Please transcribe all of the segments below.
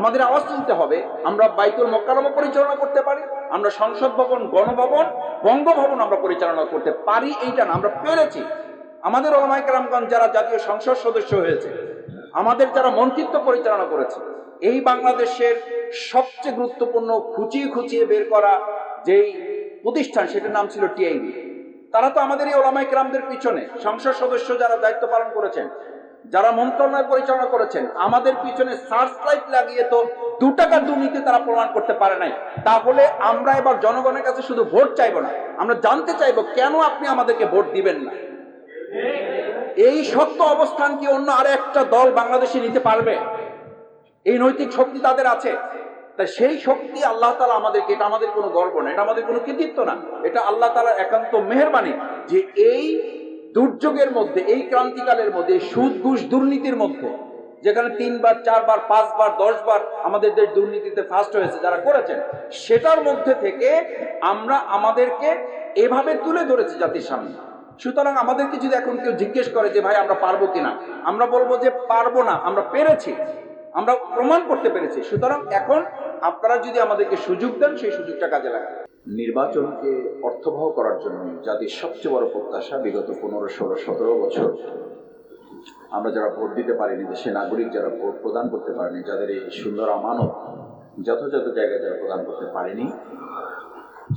আমাদের আওয়াজ তুলতে হবে। আমরা বাইতুল মক্কারমও পরিচালনা করতে পারি, আমরা সংসদ ভবন, গণভবন, বঙ্গভবন আমরা পরিচালনা করতে পারি, এইটা না, আমরা পেরেছি। আমাদের ওলামাই কালামগঞ্জ যারা জাতীয় সংসদ সদস্য হয়েছে, আমাদের যারা মন্ত্রিত্ব পরিচালনা করেছে, এই বাংলাদেশের সবচেয়ে গুরুত্বপূর্ণ খুঁচিয়ে খুঁচিয়ে বের করা যেই প্রতিষ্ঠান, সেটার নাম ছিল টিআইবি। তারা তো আমাদের এই ওলামাই ক্রামদের পিছনে সংসদ সদস্য যারা দায়িত্ব পালন করেছেন যারা মন্ত্রণালয় পরিচালনা করেছেন, আমাদের পিছনে সার্চ লাইট লাগিয়ে তো দু টাকার দুর্নীতি তারা প্রমাণ করতে পারে নাই। তাহলে আমরা এবার জনগণের কাছে শুধু ভোট চাইব না, আমরা জানতে চাইব কেন আপনি আমাদেরকে ভোট দিবেন না? এই সত্য অবস্থান কি অন্য আর একটা দল বাংলাদেশে নিতে পারবে? এই নৈতিক শক্তি তাদের আছে। তাই সেই শক্তি আল্লাহ তালা আমাদেরকে, এটা আমাদের কোনো গর্ব না, এটা আমাদের কোনো কৃতিত্ব না। এটা আল্লাহ তালার একান্ত মেহরবানি যে এই দুর্যোগের মধ্যে, এই ক্রান্তিকালের মধ্যে সুদ, ঘুষ দুর্নীতির মধ্যে, যেখানে তিনবার, চারবার, পাঁচবার, দশবার আমাদের দেশ দুর্নীতিতে ফার্স্ট হয়েছে, যারা করেছেন, সেটার মধ্যে থেকে আমরা আমাদেরকে এভাবে তুলে ধরেছি জাতির সামনে। সুতরাং আমাদেরকে যদি এখন কেউ জিজ্ঞেস করে যে, ভাই, আমরা পারব কিনা? আমরা বলব যে, পারব না, আমরা পেরেছি, আমরা প্রমাণ করতে পেরেছি। সুতরাং এখন আপনারা যদি আমাদেরকে সুযোগ দেন, সেই সুযোগটা কাজে লাগান। নির্বাচনকে অর্থবহ করার জন্য জাতির সবচেয়ে বড় প্রত্যাশা বিগত পনেরো, ষোলো, সতেরো বছর আমরা যারা ভোট দিতে পারিনি দেশের নাগরিক যারা ভোট প্রদান করতে পারেনি, যাদের এই সুন্দর আমানত যথাযথ জায়গায় যারা প্রদান করতে পারেনি,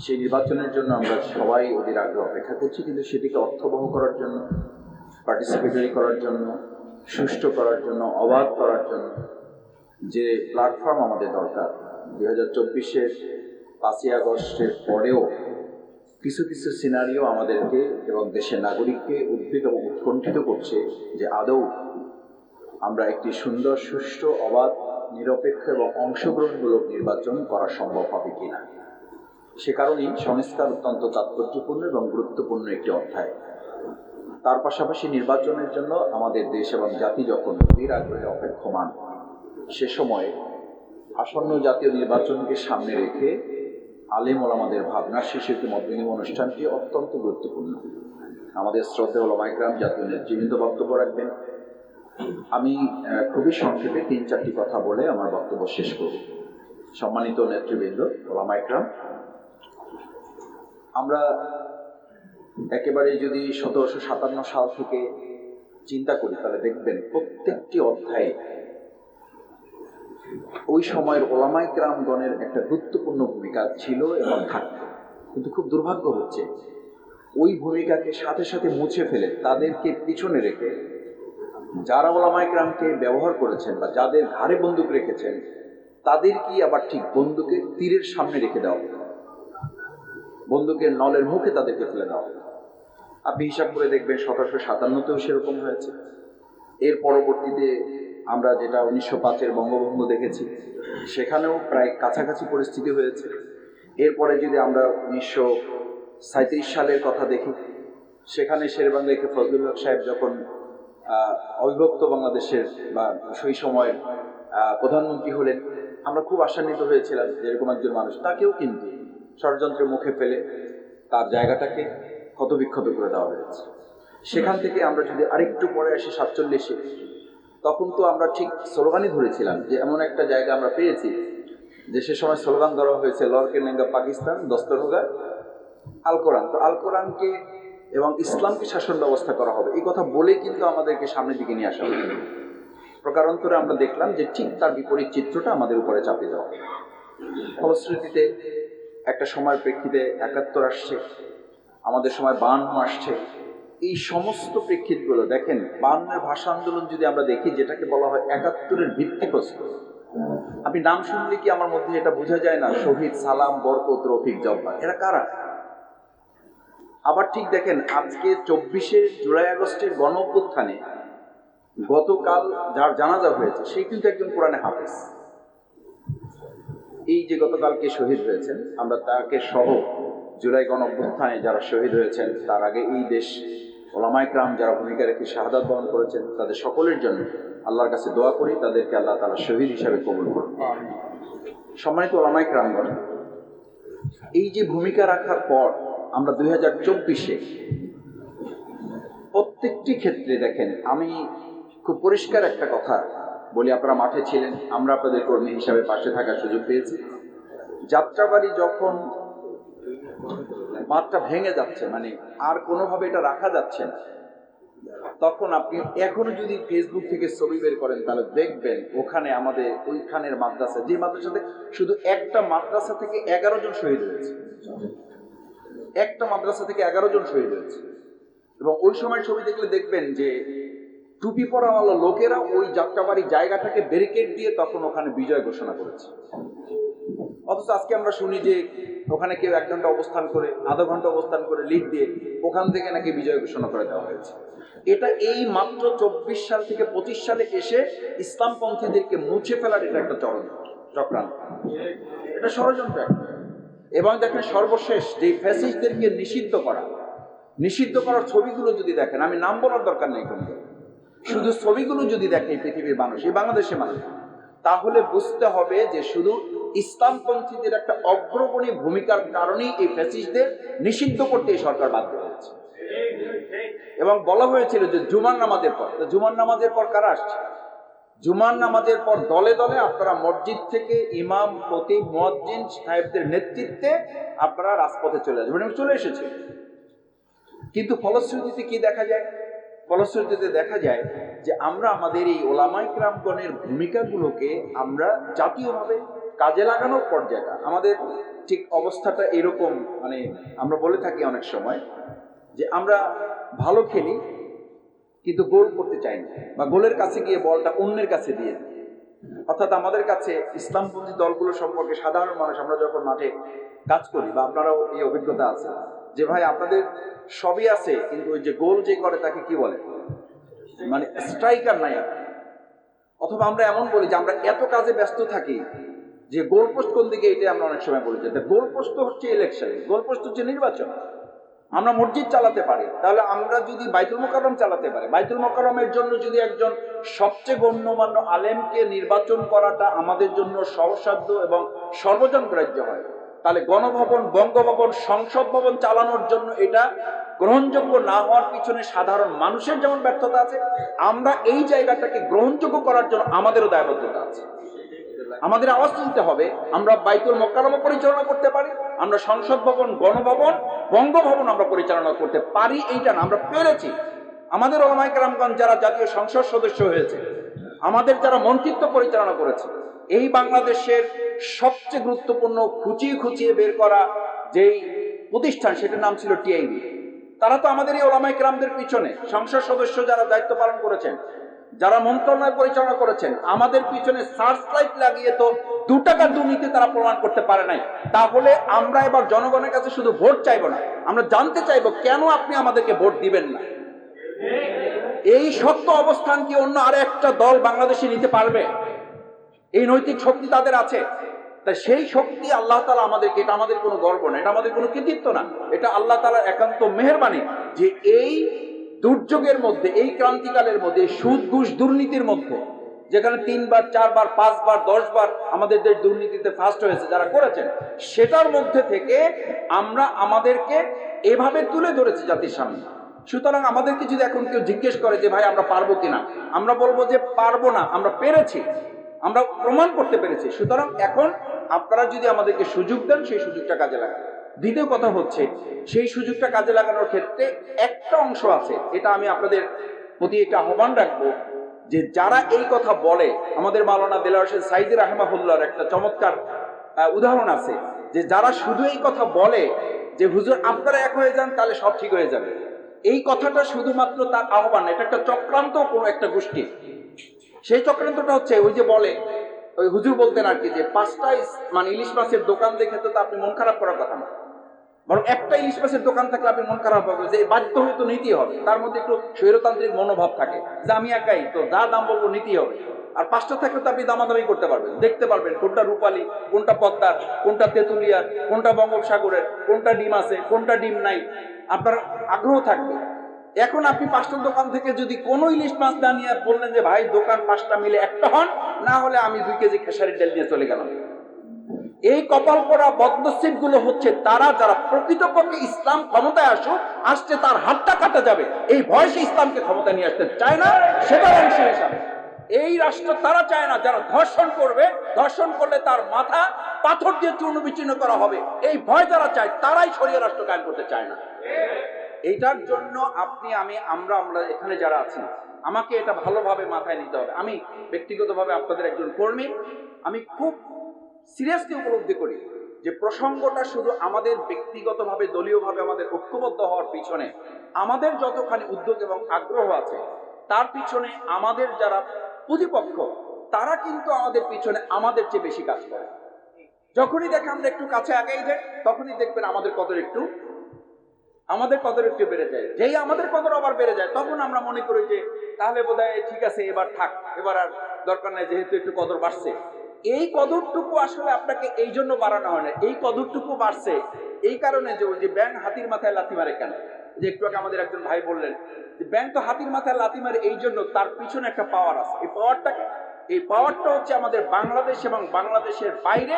সেই নির্বাচনের জন্য আমরা সবাই ওদের আগে অপেক্ষা করছি, কিন্তু সেটিকে অর্থবহ করার জন্য পার্টিসিপেটরি করার জন্য, সুষ্ঠু করার জন্য, অবাধ করার জন্য যে প্ল্যাটফর্ম আমাদের দরকার। দুই হাজার চব্বিশের পাঁচই আগস্টের পরেও কিছু কিছু সিনারিও আমাদেরকে এবং দেশের নাগরিককে উদ্বেগ এবং উৎকণ্ঠিত করছে যে আদৌ আমরা একটি সুন্দর, সুষ্ঠু, অবাধ, নিরপেক্ষ এবং অংশগ্রহণমূলক নির্বাচন করা সম্ভব হবে কিনা? সে কারণেই সংস্কার অত্যন্ত তাৎপর্যপূর্ণ এবং গুরুত্বপূর্ণ একটি অধ্যায়। তার পাশাপাশি নির্বাচনের জন্য আমাদের দেশ এবং জাতি যখন অধীর আগ্রহে অপেক্ষমান, সে সময়ে আসন্ন জাতীয় নির্বাচনকে সামনে রেখে আলেম ওলামাদের ভাবনা শিশুকে মত বিনিময় অনুষ্ঠানটি অত্যন্ত গুরুত্বপূর্ণ। আমাদের শ্রদ্ধে ওলামাইকরাম, জাতীয় নেতৃবৃন্দ বক্তব্য রাখবেন। আমি খুবই সংক্ষেপে তিন চারটি কথা বলে আমার বক্তব্য শেষ করব। সম্মানিত নেতৃবৃন্দ, ওলামাইকরাম, আমরা একেবারে যদি সতেরোশো সাতান্ন সাল থেকে চিন্তা করি, তাহলে দেখবেন প্রত্যেকটি অধ্যায়ে ওই সময়ের ওলামাই গ্রামগণের একটা গুরুত্বপূর্ণ ভূমিকা ছিল এবং থাকত কিন্তু খুব দুর্ভাগ্য হচ্ছে, ওই ভূমিকাকে সাথে সাথে মুছে ফেলে তাদেরকে পিছনে রেখে যারা ওলামাই গ্রামকে ব্যবহার করেছেন বা যাদের ঘাড়ে বন্দুক রেখেছেন তাদের কি আবার ঠিক বন্দুকের তীরের সামনে রেখে দেওয়া। বন্দুকের নলের মুখে তাদেরকে ফেলে দেওয়া। আপনি হিসাব করে দেখবেন সতেরোশো সাতান্নতেও সেরকম হয়েছে এর পরবর্তীতে আমরা যেটা উনিশশো পাঁচের বঙ্গভঙ্গ দেখেছি, সেখানেও প্রায় কাছাকাছি পরিস্থিতি হয়েছে। এরপরে যদি আমরা উনিশশো সাঁত্রিশ সালের কথা দেখি, সেখানে শেরবাংলাকে ফজলুল হক সাহেব যখন অবিভক্ত বাংলাদেশের বা সেই সময়ের প্রধানমন্ত্রী হলেন, আমরা খুব আশান্বিত হয়েছিলাম যে এরকম একজন মানুষ, তাকেও কিন্তু ষড়যন্ত্রের মুখে ফেলে তার জায়গাটাকে ক্ষতবিক্ষত করে দেওয়া হয়েছে। সেখান থেকে আমরা যদি আরেকটু পরে আসি সাতচল্লিশে তখন তো আমরা ঠিক স্লোগানই ধরেছিলাম যে এমন একটা জায়গা আমরা পেয়েছি যে সে সময় স্লোগান ধরা হয়েছে লরকে নেঙ্গা পাকিস্তান দস্তর হোগা আল কোরআন। তো আল কোরআনকে এবং ইসলামকে শাসন ব্যবস্থা করা হবে। এই কথা বলেই কিন্তু আমাদেরকে সামনের দিকে নিয়ে আসা হবে প্রকারান্তরে আমরা দেখলাম যে ঠিক তার বিপরীত চিত্রটা আমাদের উপরে চাপিয়ে দেওয়া ফলশ্রুতিতে একটা সময়ের প্রেক্ষিতে একাত্তর আসছে, আমাদের সময় বান্ন আসছে এই সমস্ত প্রেক্ষিতগুলো দেখেন বান্নের ভাষা আন্দোলন যদি আমরা দেখি, যেটাকে বলা হয় একাত্তরের ভিত্তিপ্রস্তর। আপনি নাম শুনলে কি আমার মধ্যে এটা বোঝা যায় না? শহীদ, সালাম, বরকত, রফিক, জব্বার। এরা কারা? আবার ঠিক দেখেন, আজকে চব্বিশে জুলাই আগস্টের গণ অভ্যুত্থানে গতকাল যার জানাজা হয়েছে সেই কিন্তু একজন কোরআনে হাফেজ। এই যে গতকালকে শহীদ হয়েছেন, আমরা তাকে সহ জুলাই গণ অভ্যুত্থানে যারা শহীদ হয়েছেন, তার আগে এই দেশ ওলামাইকরাম যারা ভূমিকা রেখে শাহাদাত বহন করেছেন, তাদের সকলের জন্য আল্লাহর কাছে দোয়া করি, তাদেরকে আল্লাহ তালা শহীদ হিসাবে কবুল করুন। সম্মানিত ওলামাইকরামগণ, এই যে ভূমিকা রাখার পর আমরা দুই হাজার চব্বিশে প্রত্যেকটি ক্ষেত্রে দেখেন, আমি খুব পরিষ্কার একটা কথা বলি, আপনারা মাঠে ছিলেন, আমরা আপনাদের কর্মী হিসাবে পাশে থাকার সুযোগ পেয়েছি। যাত্রাবাড়ি যখন বাঁধটা ভেঙে যাচ্ছে মানে আর কোনোভাবে এটা রাখা যাচ্ছে না। তখন আপনি এখনও যদি ফেসবুক থেকে ছবি বের করেন, তাহলে দেখবেন ওখানে আমাদের ওইখানের মাদ্রাসা, যে মাদ্রাসাতে শুধু একটা মাদ্রাসা থেকে এগারো জন শহীদ হয়েছে। একটা মাদ্রাসা থেকে এগারো জন শহীদ হয়েছে। এবং ওই সময় ছবি দেখলে দেখবেন যে টুপি পরাওয়ালা লোকেরা ওই যাত্রাবাড়ি জায়গাটাকে ব্যারিকেড দিয়ে তখন ওখানে বিজয় ঘোষণা করেছে। অথচ আজকে আমরা শুনি যে ওখানে কেউ এক ঘণ্টা অবস্থান করে, আধা ঘণ্টা অবস্থান করে লিড দিয়ে ওখান থেকে নাকি বিজয় ঘোষণা করে দেওয়া হয়েছে। এটা এই মাত্র চব্বিশ সাল থেকে পঁচিশ সালে এসে ইসলামপন্থীদেরকে মুছে ফেলার এটা একটা চরণ চক্রান্ত। এটা ষড়যন্ত্র এবং দেখেন সর্বশেষ যে ফ্যাসিস্টদেরকে নিষিদ্ধ করা, নিষিদ্ধ করার ছবিগুলো যদি দেখেন, আমি নাম বলার দরকার নেই কোনো। শুধু ছবিগুলো যদি দেখে পৃথিবীর মানুষ, এই বাংলাদেশের মানুষ, তাহলে বুঝতে হবে যে শুধু ইসলামপন্থীদের একটা অগ্রগণী ভূমিকার কারণেই এই ফ্যাসিস্টদের নিষিদ্ধ করতে এই সরকার বাধ্য হয়েছে। এবং বলা হয়েছিল যে জুমার নামাজের পর, তো জুমার নামাজের পর কারা আসছে? জুমার নামাজের পর দলে দলে আপনারা মসজিদ থেকে ইমাম খতিব মুয়াজ্জিন সাহেবদের নেতৃত্বে আপনারা রাজপথে চলে আসবেন এবং চলে এসেছে কিন্তু ফলশ্রুতিতে কি দেখা যায়? ফলশ্রুতিতে দেখা যায় যে আমরা আমাদের এই ওলামাই ক্রামগণের ভূমিকাগুলোকে আমরা জাতীয়ভাবে কাজে লাগানোর পর্যায়টা, আমাদের ঠিক অবস্থাটা এরকম মানে আমরা বলে থাকি অনেক সময় যে আমরা ভালো খেলি, কিন্তু গোল করতে চাই না বা গোলের কাছে গিয়ে বলটা অন্যের কাছে দিয়ে দিই। অর্থাৎ আমাদের কাছে ইসলামপন্থী দলগুলো সম্পর্কে সাধারণ মানুষ আমরা যখন মাঠে কাজ করি বা আপনারাও এই অভিজ্ঞতা আছে যে ভাই আপনাদের সবই আছে, কিন্তু ওই যে গোল যে করে তাকে কি বলে? মানে স্ট্রাইকার নাই অথবা আমরা এমন বলি যে আমরা এত কাজে ব্যস্ত থাকি যে গোল পোস্ট কোন দিকে এটা আমরা অনেক সময় বলি যে গোল পোস্ট হচ্ছে ইলেকশন গোল পোস্ট হচ্ছে নির্বাচন। আমরা মসজিদ চালাতে পারি। তাহলে আমরা যদি বাইতুল মোকারম চালাতে পারি। বাইতুল মোকারমের জন্য যদি একজন সবচেয়ে গণ্যমান্য আলেমকে নির্বাচন করাটা আমাদের জন্য সহসাধ্য এবং সর্বজন গ্রাহ্য হয়, তাহলে গণভবন, বঙ্গভবন, সংসদ ভবন চালানোর জন্য এটা গ্রহণযোগ্য না হওয়ার পিছনে সাধারণ মানুষের যেমন ব্যর্থতা আছে, আমরা এই জায়গাটাকে গ্রহণযোগ্য করার জন্য আমাদেরও দায়বদ্ধতা আছে। আমাদের আওয়াজ তুলতে হবে। আমরা বাইতুল মোকাররম পরিচালনা করতে পারি, আমরা সংসদ ভবন, গণভবন, বঙ্গভবন আমরা পরিচালনা করতে পারি, এইটা না, আমরা পেরেছি। আমাদের ওলামাই কালামগঞ্জ যারা জাতীয় সংসদ সদস্য হয়েছে, আমাদের যারা মন্ত্রিত্ব পরিচালনা করেছে, এই বাংলাদেশের সবচেয়ে গুরুত্বপূর্ণ খুঁচিয়ে খুঁচিয়ে বের করা যেই প্রতিষ্ঠান, সেটার নাম ছিল টিআইবি। তারা তো আমাদের এই ওলামাই কেরামদের পিছনে, সংসদ সদস্য যারা দায়িত্ব পালন করেছেন যারা মন্ত্রণালয় পরিচালনা করেছেন, আমাদের পিছনে সার্চ লাইট লাগিয়ে তো দু টাকার দুর্নীতি তারা প্রমাণ করতে পারে নাই। তাহলে আমরা এবার জনগণের কাছে শুধু ভোট চাইব না, আমরা জানতে চাইব কেন আপনি আমাদেরকে ভোট দিবেন না? এই শক্ত অবস্থান কি অন্য আর একটা দল বাংলাদেশে নিতে পারবে? এই নৈতিক শক্তি তাদের আছে। তাই সেই শক্তি আল্লাহ তালা আমাদেরকে, এটা আমাদের কোনো গর্ব না, এটা আমাদের কোনো কৃতিত্ব না। এটা আল্লাহ তালার একান্ত মেহরবানি যে এই দুর্যোগের মধ্যে, এই ক্রান্তিকালের মধ্যে সুদ, ঘুষ, দুর্নীতির মধ্যে, যেখানে তিনবার, চারবার, পাঁচবার, দশবার আমাদের দেশ দুর্নীতিতে ফার্স্ট হয়েছে, যারা করেছেন, সেটার মধ্যে থেকে আমরা আমাদেরকে এভাবে তুলে ধরেছি জাতির সামনে। সুতরাং আমাদেরকে যদি এখন কেউ জিজ্ঞেস করে যে, ভাই, আমরা পারব কিনা? আমরা বলব যে, পারব না, আমরা পেরেছি, আমরা প্রমাণ করতে পেরেছি। সুতরাং এখন আপনারা যদি আমাদেরকে সুযোগ দেন, সেই সুযোগটা কাজে লাগান। দ্বিতীয় কথা হচ্ছে, সেই সুযোগটা কাজে লাগানোর ক্ষেত্রে একটা অংশ আছে, এটা আমি আপনাদের প্রতি একটা আহ্বান রাখব, যে যারা এই কথা বলে, আমাদের মাওলানা দেলার হোসেন সাইদি রাহমাহুল্লাহর একটা চমৎকার উদাহরণ আছে, যে যারা শুধু এই কথা বলে, যে হুজুর আপনারা এক হয়ে যান, তাহলে সব ঠিক হয়ে যাবে। এই কথাটা শুধুমাত্র তার আহ্বান, এটা একটা চক্রান্ত কোনো একটা গোষ্ঠী। সেই চক্রান্তটা হচ্ছে, ওই যে বলে, ওই হুজুর বলতেন আর কি, যে পাঁচটা মানে ইলিশ মাছের দোকান দেখে তো আপনি মন খারাপ করার কথা না। বরং একটা ইলিশ মাছের দোকান থাকলে আপনি মন খারাপ হবে, যে বাধ্য হয়ে তো নিতেই হবে। তার মধ্যে একটু স্বৈরতান্ত্রিক মনোভাব থাকে, যে আমি একাই, তো যা দাম বলব নিতেই হবে। আর পাঁচটা থাকলে তো আপনি দামাদামি করতে পারবেন। দেখতে পারবেন কোনটা রূপালী, কোনটা পদ্মার কোনটা তেঁতুলিয়ার, কোনটা বঙ্গোপসাগরের, কোনটা ডিম আছে, কোনটা ডিম নাই। আপনার আগ্রহ থাকবে। এখন আপনি পাঁচটা দোকান থেকে যদি কোনো ইলিশ মাছ না নিয়ে বললেন যে, ভাই, দোকান পাঁচটা মিলে একটা হন, না হলে আমি দুই কেজি খেসারির ডাল নিয়ে চলে গেলাম। এই কপাল পরা বদনসিবগুলো হচ্ছে তারা যারা প্রকৃতপক্ষে ইসলাম ক্ষমতায় আসুক, আসতে তার হাতটা কাটা যাবে। এই ভয় সে ইসলামকে ক্ষমতা নিয়ে আসতে চায় না সেটার অংশ হিসাবে এই রাষ্ট্র তারা চায় না, যারা ধর্ষণ করবে, ধর্ষণ করলে তার মাথা পাথর দিয়ে চূর্ণ বিচ্ছিন্ন করা হবে। এই ভয় যারা চায়, তারাই সরিয়ে রাষ্ট্র কায়েম করতে চায় না। এইটার জন্য আপনি, আমি, আমরা আমরা এখানে যারা আছি, আমাকে এটা ভালোভাবে মাথায় নিতে হবে। আমি ব্যক্তিগতভাবে আপনাদের একজন কর্মী। আমি খুব সিরিয়াসলি উপলব্ধি করি যে প্রসঙ্গটা শুধু আমাদের ব্যক্তিগতভাবে, দলীয়ভাবে আমাদের ঐক্যবদ্ধ হওয়ার পিছনে আমাদের যতখানি উদ্যোগ এবং আগ্রহ আছে, তার পিছনে আমাদের যারা প্রতিপক্ষ, তারা কিন্তু আমাদের পিছনে আমাদের চেয়ে বেশি কাজ করে। যখনই দেখে আমরা একটু কাছে আগেই যাই, তখনই দেখবেন আমাদের কদর একটু, আমাদের কদর একটু বেড়ে যায়। যেই আমাদের কদর আবার বেড়ে যায়, তখন আমরা মনে করি যে, তাহলে বোধহয় ঠিক আছে, এবার থাক, এবার আর দরকার নাই, যেহেতু একটু কদর বাড়ছে। এই কদরটুকু আসলে আপনাকে এই জন্য বাড়ানো হয় না। এই কদরটুকু বাড়ছে এই কারণে যে ওই যে ব্যাং হাতির মাথায় লাথি মারে কেন? যে একটু আগে আমাদের একজন ভাই বললেন যে ব্যাং তো হাতির মাথায় লাথি মারে এই জন্য তার পিছনে একটা পাওয়ার আছে। এই পাওয়ারটাকে এই পাওয়ারটা হচ্ছে আমাদের বাংলাদেশ এবং বাংলাদেশের বাইরে।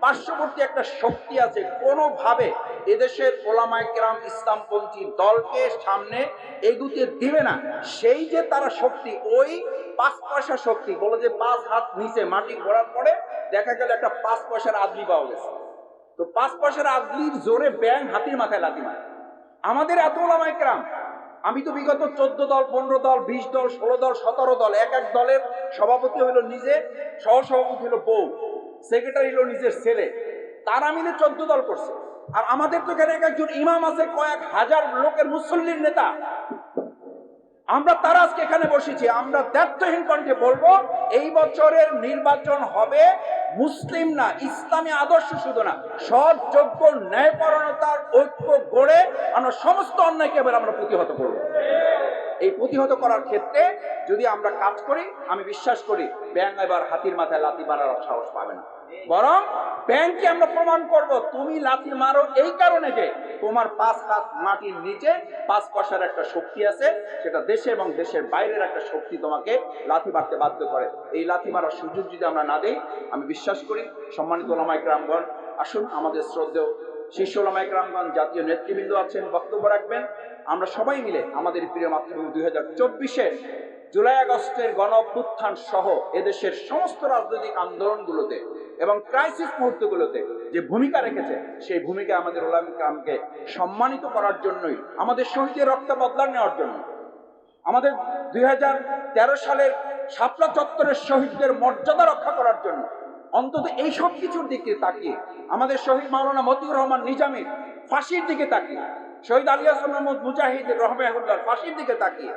পার্শ্ববর্তী একটা শক্তি আছে, কোনোভাবে এদেশের ওলামায় কেরাম ইসলামপন্থী দলকে সামনে এগুতে দিবে না। সেই যে তারা শক্তি, ওই পাঁচ পয়সা শক্তি, বলে যে পাঁচ হাত নিচে মাটি ঘোরার পরে দেখা গেল একটা পাঁচ পয়সার আদলি পাওয়া গেছে। তো পাঁচ পয়সার আদলির জোরে ব্যাং হাতির মাথায় লাথি মারে। আমাদের এত ওলামায় কেরাম আমি তো বিগত চোদ্দ দল, পনেরো দল, বিশ দল, ষোলো দল, সতেরো দল, এক এক দলের সভাপতি হলো নিজে, সহসভাপতি হলো বউ সেক্রেটারি হলো নিজের ছেলে। তারা মিলে চোদ্দ দল করছে। আর আমাদের তো এখানে এক একজন ইমাম আছে, কয়েক হাজার লোকের মুসল্লির নেতা। আমরা তারা আজকে এখানে বসেছি। আমরা দ্ব্যর্থহীন কণ্ঠে বলব, এই বছরের নির্বাচন হবে মুসলিম না, ইসলামী আদর্শ শুধু না, সৎ, যোগ্য ন্যায়পরণতার ঐক্য গড়ে আমরা সমস্ত অন্যায়কে এবার আমরা প্রতিহত করব। এই প্রতিহত করার ক্ষেত্রে যদি আমরা কাজ করি, আমি বিশ্বাস করি ব্যাংক এবার হাতির মাথায় লাথি মারার সাহস পাবে না। বরং ব্যাংককে আমরা প্রমাণ করব, তুমি লাথি মারো এই কারণে যে তোমার পাঁচ হাত মাটির নিচে পাঁচ পয়সার একটা শক্তি আছে, সেটা দেশে এবং দেশের বাইরের একটা শক্তি তোমাকে লাথি মারতে বাধ্য করে। এই লাথি মারার সুযোগ যদি আমরা না দেই, আমি বিশ্বাস করি সম্মানিত ওলামাই গ্রামগণ আসুন আমাদের শ্রদ্ধেয় শীর্ষ ওলামাই জাতীয় নেতৃবৃন্দ আছেন, বক্তব্য রাখবেন। আমরা সবাই মিলে আমাদের প্রিয় মাতৃভূমি দুই হাজার চব্বিশের জুলাই আগস্টের গণ অভ্যুত্থান সহ এদেশের সমস্ত রাজনৈতিক আন্দোলনগুলোতে এবং ক্রাইসিস মুহূর্তগুলোতে যে ভূমিকা রেখেছে, সেই ভূমিকা আমাদের ওলাম কামকে সম্মানিত করার জন্যই, আমাদের শহীদের রক্ত বদলা নেওয়ার জন্য। আমাদের দুই সালের শাপলা চত্বরের শহীদদের মর্যাদা রক্ষা করার জন্য অন্তত এই সব কিছুর দিকে তাকিয়ে, আমাদের শহীদ মাওলানা মতিউর রহমান নিজামের ফাঁসির দিকে তাকিয়ে, শহীদ আলী হাসান মোহাম্মদ মুজাহিদ রহমাহুল্লার ফাঁসির দিকে তাকিয়ে,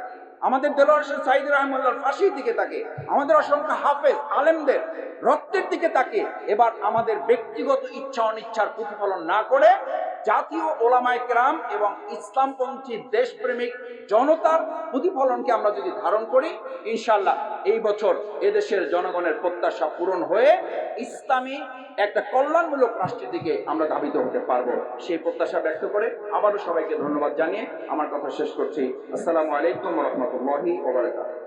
আমাদের দেলোয়ার সাইদ রহমুল্লার ফাঁসির দিকে তাকে আমাদের অসংখ্য হাফেজ আলেমদের রক্তের দিকে তাকে এবার আমাদের ব্যক্তিগত ইচ্ছা অনিচ্ছার প্রতিফলন না করে জাতীয় ওলামায় ক্রাম এবং ইসলামপন্থী দেশপ্রেমিক জনতার প্রতিফলনকে আমরা যদি ধারণ করি ইনশাল্লাহ এই বছর এদেশের জনগণের প্রত্যাশা পূরণ হয়ে ইসলামী একটা কল্যাণমূলক রাষ্ট্রের দিকে আমরা ধাবিত হতে পারব। সেই প্রত্যাশা ব্যক্ত করে আবারও সবাইকে ধন্যবাদ জানিয়ে আমার কথা শেষ করছি। আসসালামু আলাইকুম রহমতুল্লাহি ওবরাকাতুহু